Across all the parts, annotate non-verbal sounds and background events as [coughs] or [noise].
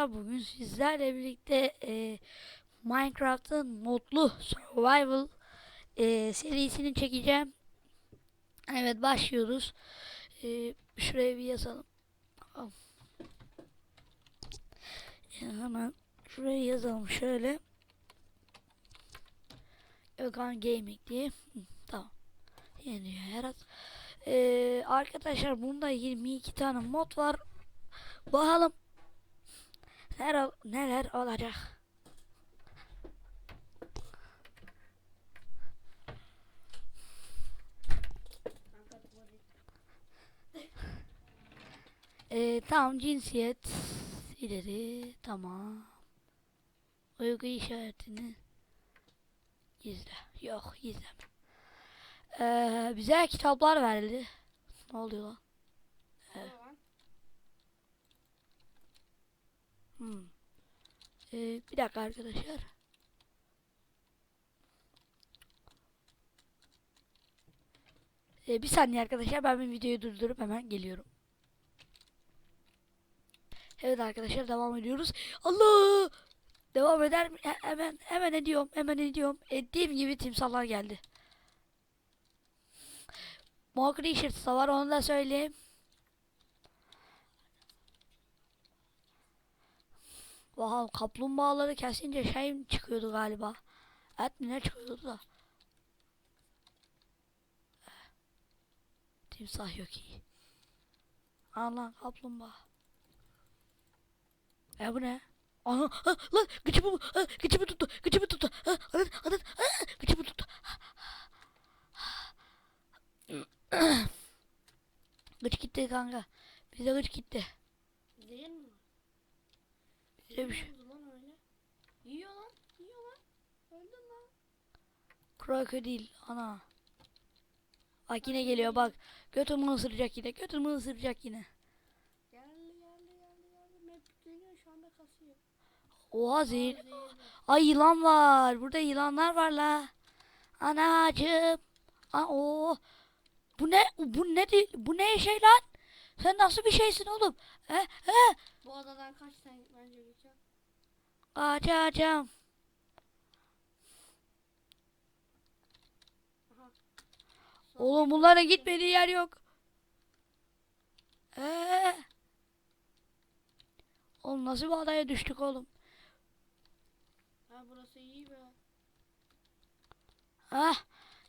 arkadaşlar bugün sizlerle birlikte e, Minecraft'ın modlu survival e, serisini çekeceğim. Evet başlıyoruz. E, şuraya bir yazalım. E, hemen şuraya yazalım şöyle. Ökan Gaming diye. Tamam. Yeni yarat. E, arkadaşlar bunda 22 tane mod var. Bakalım neler, neler olacak. Ee, tamam cinsiyet ileri tamam. Uygu işaretini gizle. Yok gizleme. Ee, bize kitaplar verildi. Ne oluyor lan? Evet. Hmm. Ee, bir dakika arkadaşlar. Ee, bir saniye arkadaşlar ben bir videoyu durdurup hemen geliyorum. Evet arkadaşlar devam ediyoruz. Allah! Devam eder mi? He- Hemen hemen ediyorum. Hemen ediyorum. Ettiğim gibi timsahlar geldi. Creatures da var onu da söyleyeyim. Vay kaplumbağaları kesince şey çıkıyordu galiba. Et mi ne çıkıyordu da. Timsah yok iyi. Allah kaplumbağa. E bu ne? Aha, ha, lan gıçımı, ha, gıçımı tuttu, gıçımı tuttu. Ha, Anan, anan, ha, gıçımı tuttu. [coughs] Gıç gitti kanka. Bize gıç gitti. Değil mi? Bize bir şey. Lan öyle? Yiyor lan. Yiyor lan. Öldün lan. Krokodil ana. Bak yine geliyor bak. Götümü ısıracak yine. Götümü ısıracak yine. Geldi geldi geldi geldi. Map dönüyor şu anda kasıyor. Oha zehir. Ay yılan var. Burada yılanlar var la. Anacığım. Aa, o. Bu ne? Bu ne? Bu ne şey lan? Sen nasıl bir şeysin oğlum? He? He? Bu adadan kaç tane bence geçer? Son Oğlum bunların gitmediği yer yok. Ee? Oğlum nasıl bir adaya düştük oğlum? Ha burası iyi be. Ah,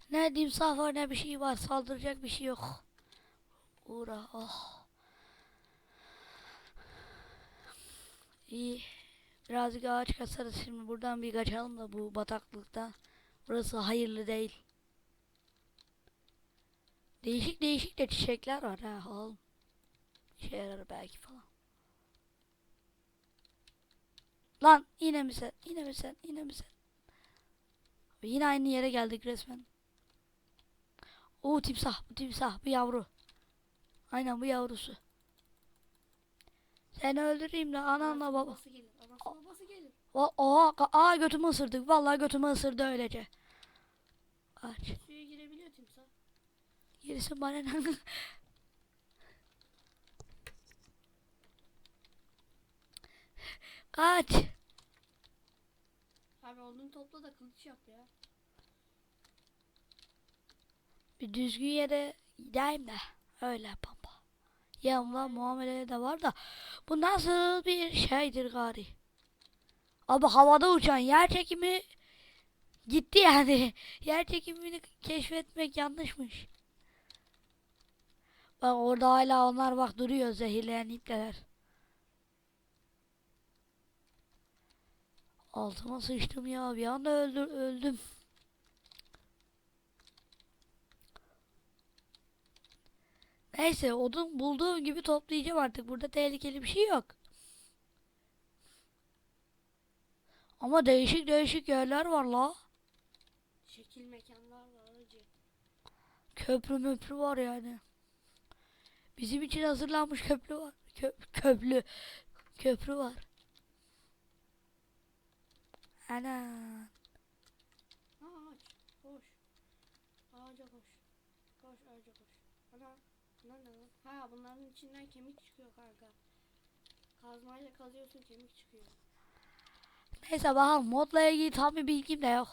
ne timsah var ne bir şey var. Saldıracak bir şey yok. Uğra, oh. İyi. Birazcık ağaç kasarız şimdi. Buradan bir kaçalım da bu bataklıktan. Burası hayırlı değil. Değişik değişik de çiçekler var ha oğlum. İşe yarar belki falan. Lan yine mi sen? Yine mi sen? Yine mi sen? Yine aynı yere geldik resmen. O timsah, bu timsah, bu yavru. Aynen bu yavrusu. Seni öldüreyim de ananla baba. babası gelir. Anası babası gelir. Va- Oha, aa götümü ısırdı. Vallahi götümü ısırdı öylece. Kaç. Suya girebiliyor timsah. Gerisi bana ne? [laughs] Kaç. Abi odun topla da kılıç yap ya. Bir düzgün yere gideyim de. Öyle pampa. Yanımda muamele de var da. Bu nasıl bir şeydir gari? Abi havada uçan yer çekimi gitti yani. [laughs] Yer çekimini keşfetmek yanlışmış. Bak orada hala onlar bak duruyor zehirleyen ipler. Altıma sıçtım ya bir anda öldür, öldüm. Neyse odun bulduğum gibi toplayacağım artık. Burada tehlikeli bir şey yok. Ama değişik değişik yerler var la. Şekil mekanlar var acı. Köprü möprü var yani. Bizim için hazırlanmış köprü var. Kö köprü. Köprü var. Ana. Ha bunların içinden kemik çıkıyor kanka. Kazmayla kazıyorsun kemik çıkıyor. Neyse bakalım modla ilgili tam bir bilgim de yok.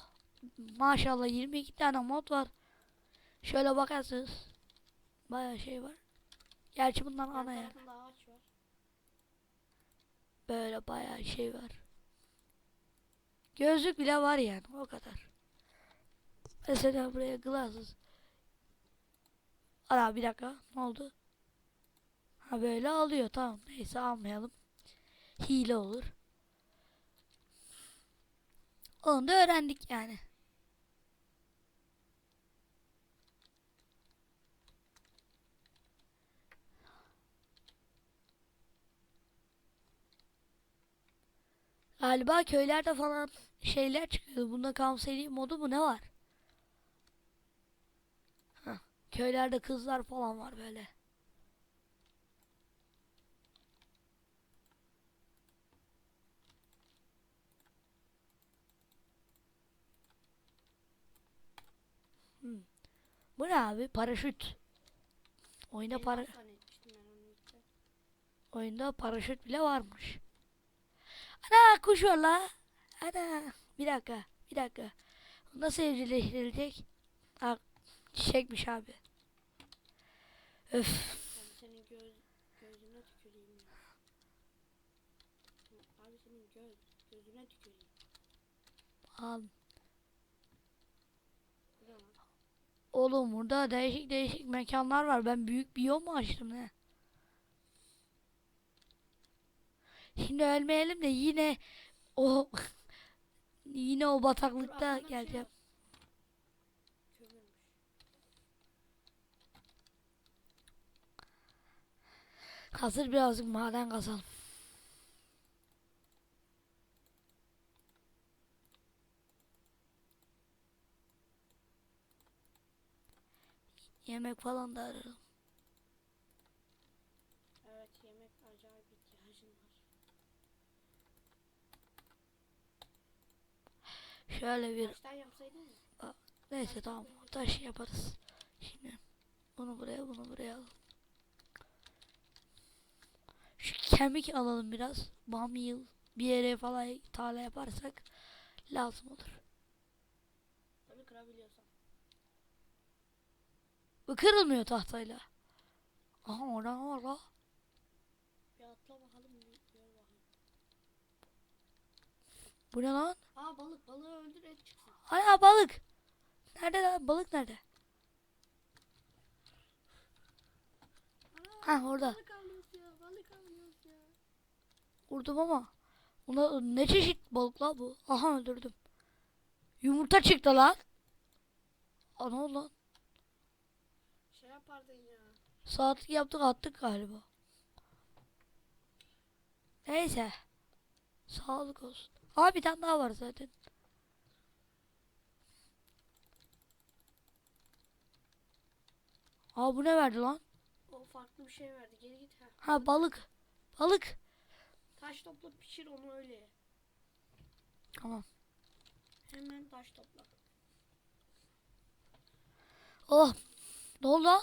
Maşallah 22 tane mod var. Şöyle bakarsınız. Bayağı şey var. Gerçi bundan ana yer. Böyle bayağı şey var. Gözlük bile var yani o kadar. Mesela buraya glasses. Ana bir dakika ne oldu? Ha böyle alıyor tamam neyse almayalım. Hile olur. Onu da öğrendik yani. Galiba köylerde falan şeyler çıkıyor. Bunda kamseri modu mu ne var? Hah, köylerde kızlar falan var böyle. Hmm. Bu ne abi? Paraşüt. Oyunda para oyunda paraşüt bile varmış. Ana kuş var la. Ana bir dakika bir dakika. Nasıl evcilleştirilecek? Ha, çiçekmiş abi. Öf. Abi senin göz, gözüne tüküreyim. Abi senin göz, gözüne tüküreyim. Al. Bu ne lan? Oğlum burada değişik değişik mekanlar var. Ben büyük bir yol mu açtım ne? Şimdi ölmeyelim de yine o [laughs] yine o Dur, bataklıkta bir şey geleceğim. Kömürmüş. Hazır birazcık maden kazalım. Yemek falan da ararım. Evet yemek acayip ihtiyacım var. Şöyle bir Taştan yapsaydın mı? neyse tamam taş yaparız. Şimdi bunu buraya bunu buraya alalım. Şu kemik alalım biraz. Bam yıl bir yere falan tarla yaparsak lazım olur. Tabii kırabiliyorsan. Bu kırılmıyor tahtayla. Aha var la. Bir atla bakalım. Bu ne lan? Aa balık balığı öldür et çıksın. Ana balık. Nerede lan? Balık nerede? Ha orada. Balık alıyoruz ya balık alıyoruz ya. Vurdum ama. Ona ne çeşit balık la bu? Aha öldürdüm. Yumurta çıktı lan. Ana lan. Saatlik yaptık attık galiba. Neyse. Sağlık olsun. Aa bir tane daha var zaten. Aa bu ne verdi lan? O farklı bir şey verdi geri git. Ha. Ha balık. Balık. Taş topla pişir onu öyle. ye. Tamam. Hemen taş topla. Oh. Ne oldu lan?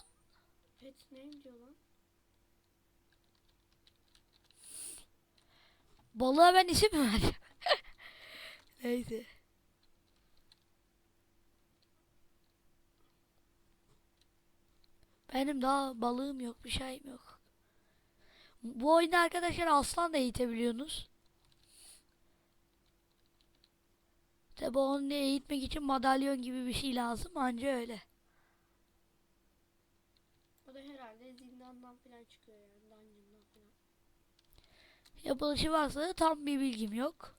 Pet neyim diyor lan? Balığa ben isim mi vereceğim? [laughs] Neyse. Benim daha balığım yok, bir şeyim yok. Bu oyunda arkadaşlar aslan da eğitebiliyorsunuz. Tabi onu eğitmek için madalyon gibi bir şey lazım anca öyle. O da herhalde zindandan falan çıkıyor yani. Dungeon'dan falan. Yapılışı varsa da tam bir bilgim yok.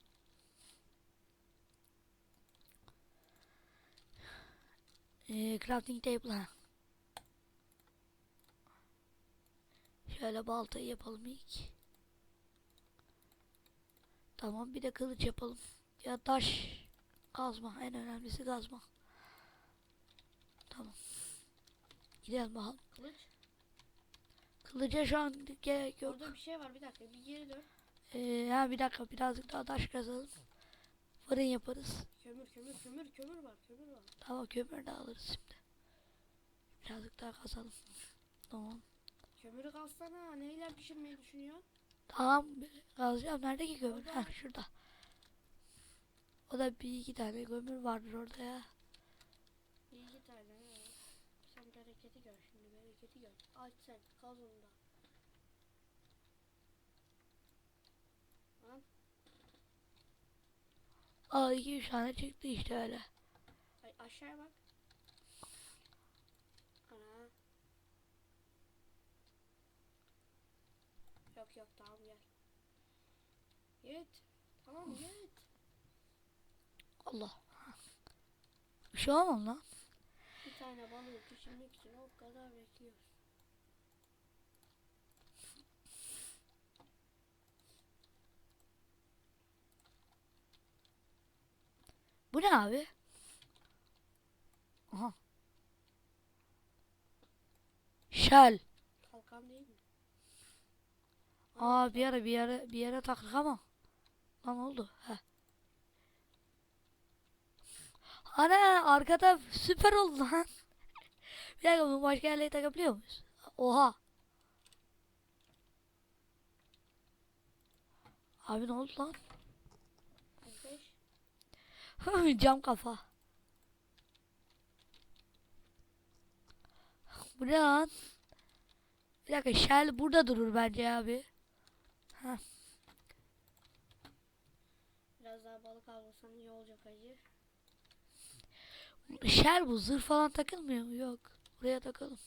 Ee, crafting table ha. Şöyle baltayı yapalım ilk. Tamam bir de kılıç yapalım. Ya taş kazma en önemlisi kazma. Tamam. Gidelim bakalım. Kılıç. Kılıca şu an gerek yok. Orada bir şey var bir dakika bir geri dön. Ee, ha bir dakika birazcık daha taş kazalım. Fırın yaparız. Kömür kömür kömür kömür var kömür var. Tamam kömür de alırız şimdi. Birazcık daha kazalım. Tamam. Kömürü kalsana neyle pişirmeyi düşünüyorsun? Tamam kazacağım. Nerede ki kömür? Heh, şurada. O da bir iki tane kömür vardır orada ya. Bir iki tane ha. Sen bereketi gör şimdi bereketi gör. Aç sen kaz onu da. Lan Aa iki üç tane çıktı işte öyle. ay aşağıya bak. Ana. Yok yok tamam gel. Git. Tamam git. Allah. Bir şey olmam lan. Bir tane balığı pişirmek için o kadar bekliyoruz. Bu ne abi? Aha. Shell. Kalkan değil mi? Aa bir yere bir yere bir yere taktık ama. Lan oldu. Heh. Ana arkada süper oldu lan. Bir dakika bunu başka yerlere takabiliyor muyuz? Oha. Abi ne oldu lan? [laughs] Cam kafa. Bu ne lan? Bir dakika Shell burada durur bence abi. Biraz daha balık avlasan iyi olacak hacı. Shell bu zırh falan takılmıyor mu? Yok. Buraya takalım.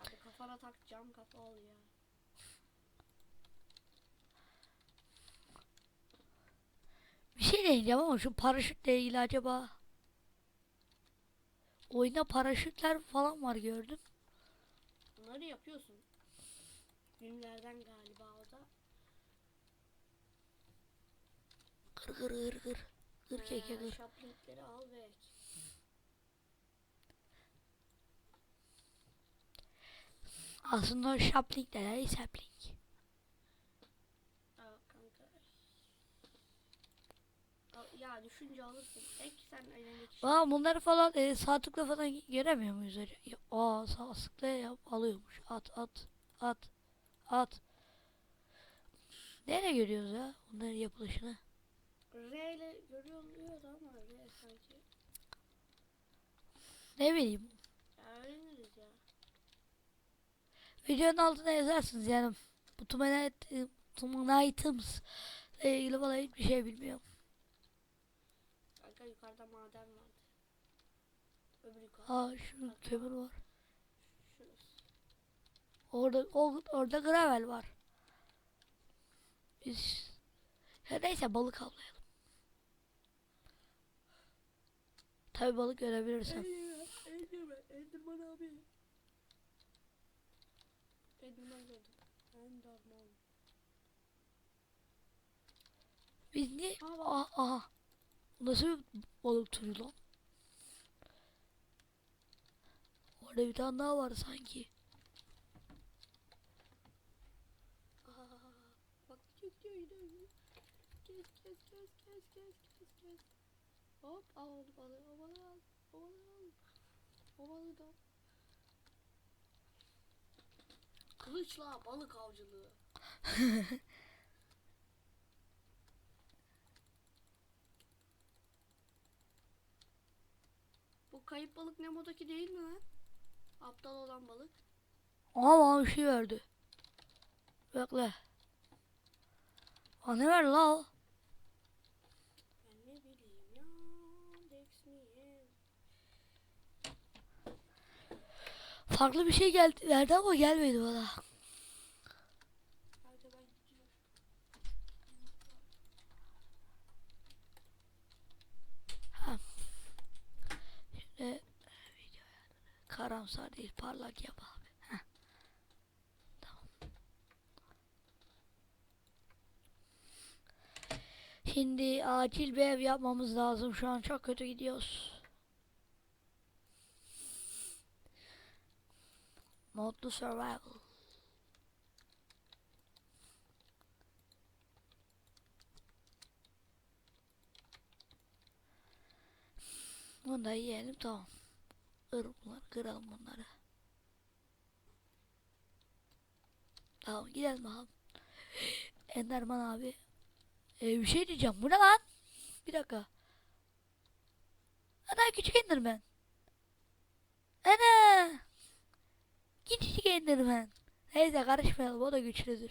Abi kafana tak cam kafa ol ya. Bir şey deneyeceğim ama şu paraşütle ilgili acaba oyunda paraşütler falan var gördüm. Bunları yapıyorsun. Günlerden galiba o da. Kır kır kır kır. Kır keke kır. Şaplinkleri al ve ek. Aslında o şapling de değil sapling. Aa kanka. Düşünce alırsın. Ek sen elindeki şey. Aa bunları falan e, sağ tıkla falan göremiyor muyuz? Ya, Aa sağ tıkla yap, alıyormuş. At at at at. Nereye görüyoruz ya bunların yapılışını? R ile görüyordu ama R sanki. Ne bileyim. Ya öğreniriz ya. Videonun altına yazarsınız yani. Bu Tumanite, Tuman items ile ilgili falan hiçbir şey bilmiyorum. Yukarıda maden vardı. Öbür yukarı. Aa şu kömür var. Şurası. Orada o, orada gravel var. Biz ya neyse balık avlayalım. Tabi balık görebilirsem. Enderman, abi. Enderman gördüm. Enderman. Biz niye? Aa, bak. Aha, aha. Nasıl bir balık türü lan? Orada bir tane daha var sanki. Aa, bak gidiyor gidiyor gidiyor. Kes kes kes kes kes kes kes. Hop al onu balığı o balığı al. O balığı al. O balığı da al. Kılıçla balık avcılığı. [laughs] kayıp balık Nemo'daki değil mi lan? Aptal olan balık. Aha bana bir şey verdi. Bekle. Aa ne verdi la o? Ben ne bileyim ya. Dex mi? Farklı bir şey geldi verdi ama gelmedi bana. Hadi ben gidiyorum. Şimdi videoya karamsar değil parlak yap abi. Tamam. Şimdi acil bir ev yapmamız lazım. Şu an çok kötü gidiyoruz. Modlu survival. Bunu da yiyelim tamam. Kır bunları, kıralım bunları. Tamam gidelim bakalım. Enderman abi. Ee, bir şey diyeceğim. Bu ne lan? Bir dakika. Ana küçük Enderman. Ana. Küçük Enderman. Neyse karışmayalım o da güçlüdür.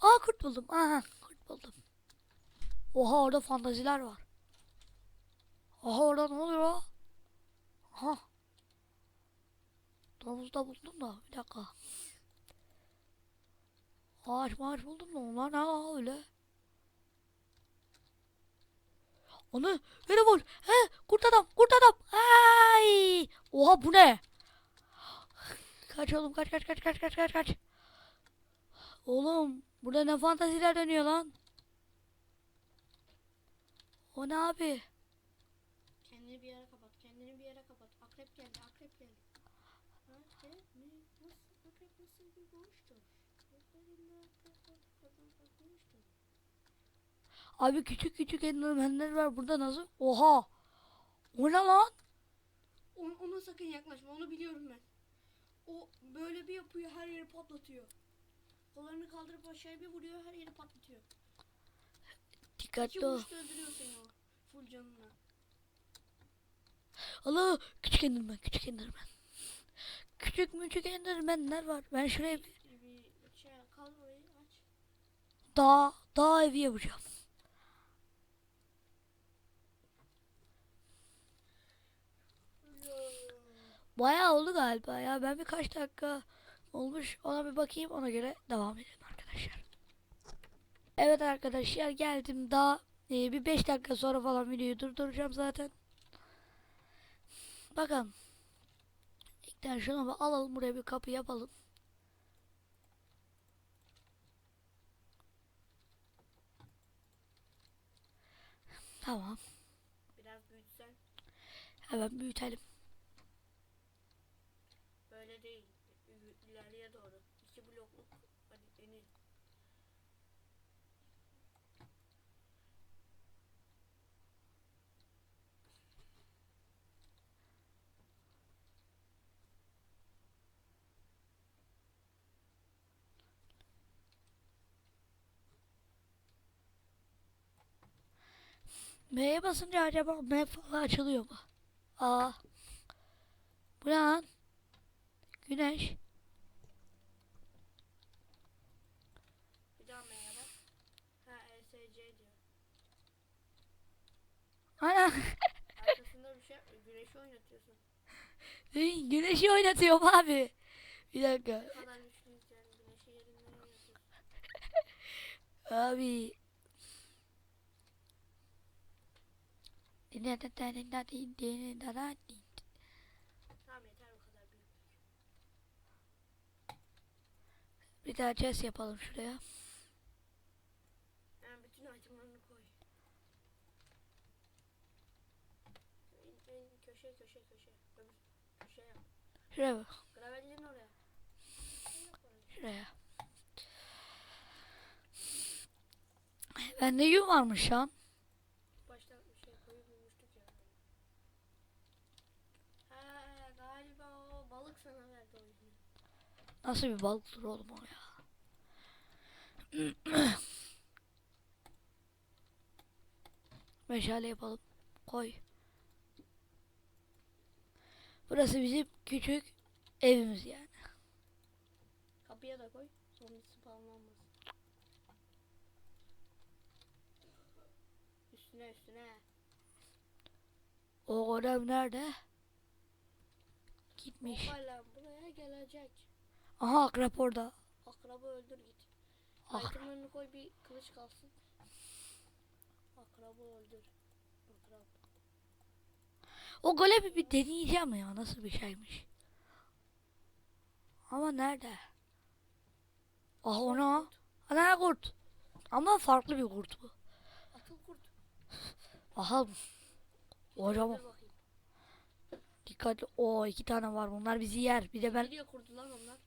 Aa kurt buldum. Aha kurt buldum. Oha orada fantaziler var. Aha orada ne oluyor? Aha. Domuz da buldum da bir dakika. Ağaç maaş buldum da onlar ne öyle? Onu beni vur. He kurt adam kurt adam. Ay. Oha bu ne? Kaç oğlum kaç kaç kaç kaç kaç kaç kaç. Oğlum burada ne fantaziler dönüyor lan? O ne abi? Kendini bir yere kapat. Kendini bir yere kapat. Akrep geldi. Akrep geldi. Akrep mi? Nasıl? Akrep nasıl bir boğuştur? Abi küçük küçük endermenler var burada nasıl? Oha! O ne lan? Ona, ona sakın yaklaşma. Onu biliyorum ben. O böyle bir yapıyor. Her yeri patlatıyor. Kollarını kaldırıp aşağıya bir vuruyor. Her yeri patlatıyor. İki Dikkatli ol. vuruşta öldürüyor seni o. Full canına. Allah! Küçük endermen, küçük endermen. Küçük müçük endermenler var. Ben şuraya bir şey kaldır orayı aç. dağ, dağ evi yapacağım. Bayağı oldu galiba ya. Ben birkaç dakika olmuş. Ona bir bakayım. Ona göre devam edelim arkadaşlar. Evet arkadaşlar geldim. Daha e, bir 5 dakika sonra falan videoyu durduracağım zaten. Bakalım. İlkten şunu bir alalım. Buraya bir kapı yapalım. Tamam. Biraz büyütsen. Hemen büyütelim. Böyle değil. İ- İleriye doğru. İki blokluk. Hadi eni. M'ye basınca acaba map falan açılıyor mu? Aa. Bu ne lan? Güneş. Bir daha M'ye bak. Ha ESC diyor. Ana. Arkasında bir şey güneşi oynatıyorsun. [laughs] Güneşi oynatıyorum abi. Bir dakika. [laughs] Abi. Tamam yeter bu kadar büyük. Bir daha chest yapalım şuraya. Yani bütün itemlarını koy. Köşe köşe köşe. Köşe yap. Şuraya bak. Gravelin oraya. Şuraya. Bende yün varmış şu an. Başta bir şey koyu bulmuştuk ya. Ha galiba o balık sana verdi o yüzden. Nasıl bir balıktır oğlum o ya. Meşale yapalım. Koy. Burası bizim küçük evimiz yani. Kapıya da koy. Zombi spawnlanmasın. Üstüne üstüne. O golem nerede? Gitmiş. O hala buraya gelecek. Aha akrep orada. Akrabı öldür git. Akrep. Itemlarını koy bir kılıç kalsın. Akrabı öldür. Akrab. O golemi bir deneyeceğim ya nasıl bir şeymiş. Ama nerede? Ah ona. Ana kurt. Ama farklı bir kurt bu. Atıl kurt. Aha bakayım. dikkatli. O iki tane var bunlar bizi yer. Bir de ben Nereye kurdu lan onlar?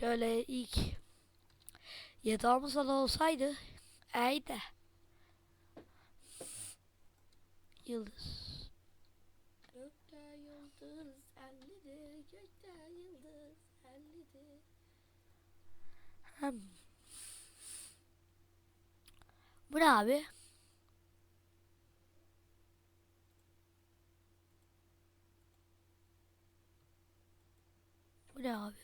Şöyle ilk Yatağımız da olsaydı. İyi de. Yıldız. Gökte yıldız ellidir, gökte yıldız ellidir. Hem. Bu ne abi? Bu ne abi?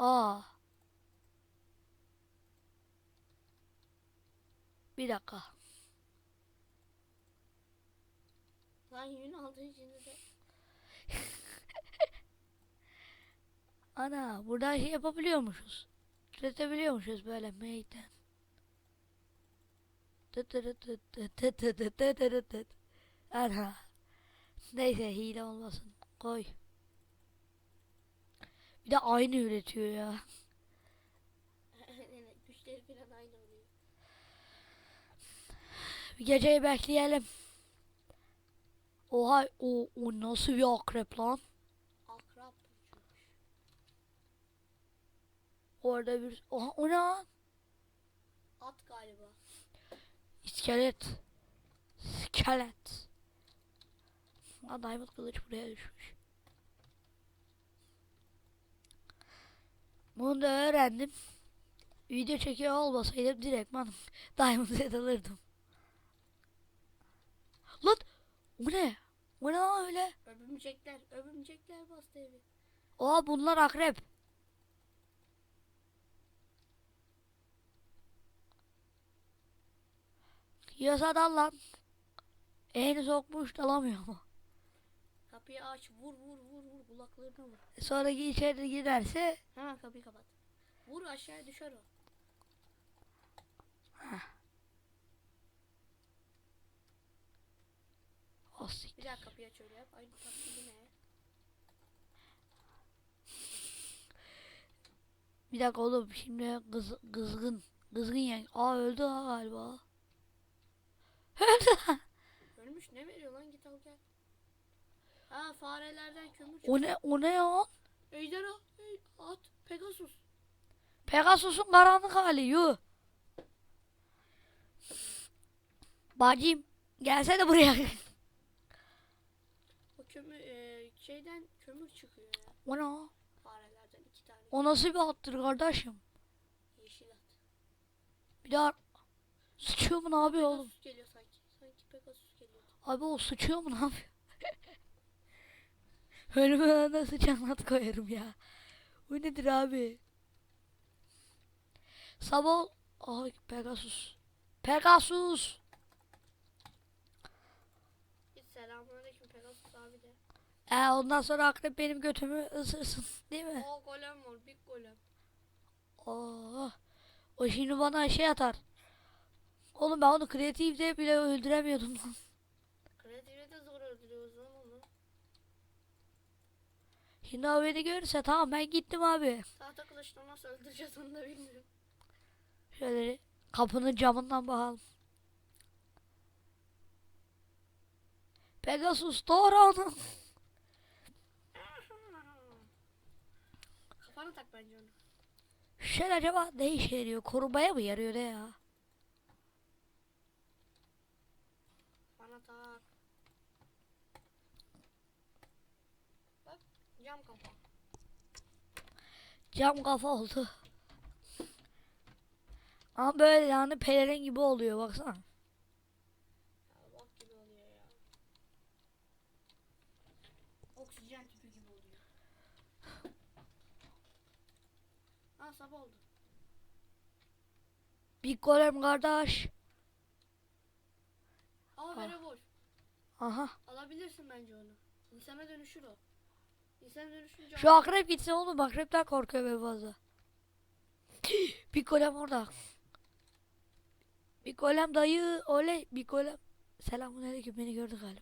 Aa. Bir dakika. Lan yün aldın şimdi de. Ana buradan şey yapabiliyormuşuz. Türetebiliyormuşuz böyle meyden. Ana. Neyse hile olmasın. Koy. Bir de aynı üretiyor ya. [laughs] Evet, Güçleri falan aynı oluyor. Bir geceyi bekleyelim. Oha o, o nasıl bir akrep lan? Burcuymuş. Orada bir... Oha o ne? At galiba. İskelet. İskelet. Aa, Diamond kılıç buraya düşmüş. Bunu da öğrendim. Video çekiyor olmasaydım direktman [laughs] Diamond set alırdım. Lan bu ne? Bu ne lan öyle? Öbümcekler, öbümcekler bastı evi. Oha bunlar akrep. Yiyorsa dal lan. Elini sokmuş dalamıyor mu? Kapıyı aç, vur vur vur vur kulaklarına vur. Sonraki içeri girerse Hemen kapıyı kapat. Vur aşağıya düşer o. o sik- Bir daha kapıyı aç öyle yap. Aynı taklidi ne? Bir dakika oğlum şimdi kız, kızgın. Kızgın yani. Aa öldü ha galiba. Öldü. [laughs] Ölmüş ne veriyor lan git al gel. Ha farelerden kömür O ne, o ne ya? Ejderha, ey, at, Pegasus. Pegasus'un karanlık hali yuh. Bacım gelsene buraya. [laughs] O kömür, e, şeyden kömür çıkıyor ya. o ne? o? Farelerden iki tane. O nasıl bir attır kardeşim? Yeşil at. Bir daha sıçıyor mu ne yapıyor oğlum? Pegasus geliyor sanki. Sanki Pegasus geliyor. Abi o sıçıyor mu ne yapıyor? Ölüme nasıl canlat koyarım ya. Bu nedir abi? Sabah Ay Pegasus. Pegasus. Git selamünaleyküm Pegasus abi de. E ondan sonra akrep benim götümü ısırsın değil mi? O golem var, big golem. Oo. O şimdi bana şey atar. Oğlum ben onu kreatifte bile öldüremiyordum lan. Kreatife de zor öldürüyoruz lan onu. Şimdi o beni görürse tamam ben gittim abi. Tahta kılıçla nasıl öldüreceğiz onu da bilmiyorum. Şöyle kapının camından bakalım. Pegasus doğru onu. Kafana tak bence onu. Şey acaba ne işe yarıyor? Korumaya mı yarıyor ne ya? Kafana tak. Bak cam kafa. Cam kafa oldu. Ama böyle yani pelerin gibi oluyor baksana. Oksijen tüpü gibi oluyor. Ha sabah oldu. Bir golem kardeş. Aa Ah. vere boş. Aha. Alabilirsin bence onu. İnsana dönüşür o. İnsana dönüşünce Şu akrep gitsin oğlum. Akrepten korkuyor ben fazla. [clears throat] bir golem orada. Bir golem dayı. Oley. Bir golem. Selamun aleyküm. Beni gördü galiba.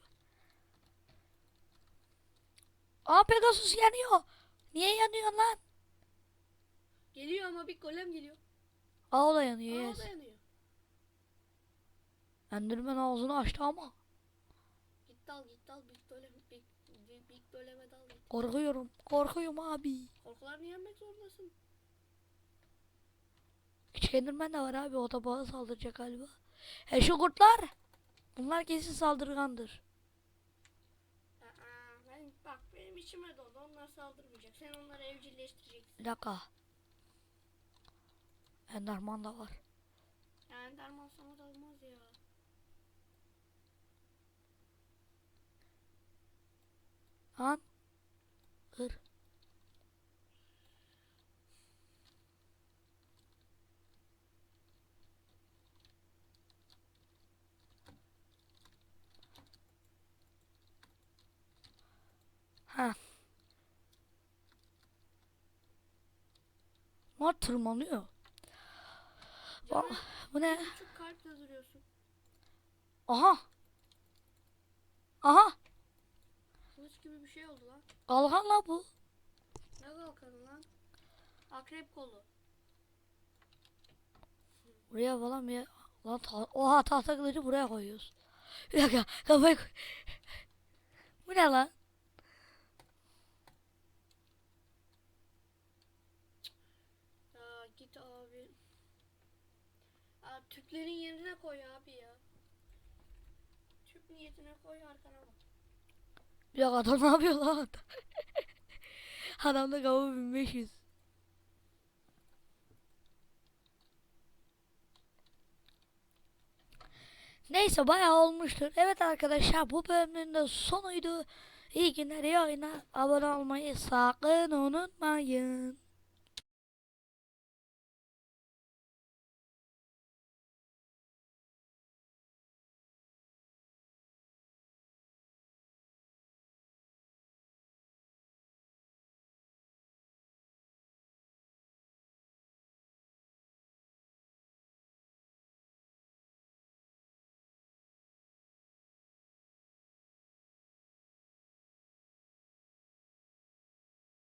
Aa Pegasus yanıyor. Niye yanıyor lan? Geliyor ama bir golem geliyor. Aa o da yanıyor. Aa Yes. o da yanıyor. Enderman ağzını açtı ama. Git al git al bir golem. Bir büyük, büyük böleme dalma. Korkuyorum. Korkuyorum abi. Korkularını yenmek zorundasın. Küçük Enderman de var abi. O da bana saldıracak galiba. E şu kurtlar. Bunlar kesin saldırgandır. Aa, ben, bak benim içime doldu. Onlar saldırmayacak. Sen onları evcilleştireceksin. Bir dakika. Enderman da var. Yani derman sana da olmaz ya. Lan. Kır. Ha. Bunlar tırmanıyor. Canım, bu ne? küçük kalp duruyorsun. Aha. Aha. Kılıç gibi bir şey oldu lan. Kalkan la bu. Ne kalkanı lan? Akrep kolu. Buraya falan bir lan ta oha tahta kılıcı buraya koyuyoruz. Bir dakika kafayı koy. [laughs] Bu ne lan? Ya git abi. Aa, tüplerin yerine koy abi ya. Tüp niyetine koy arkana bak. Bir dakika adam ne yapıyor lan? Adamda kafa 1500. Neyse bayağı olmuştur. Evet arkadaşlar bu bölümün de sonuydu. İyi günler, iyi oyunlar. Abone olmayı sakın unutmayın.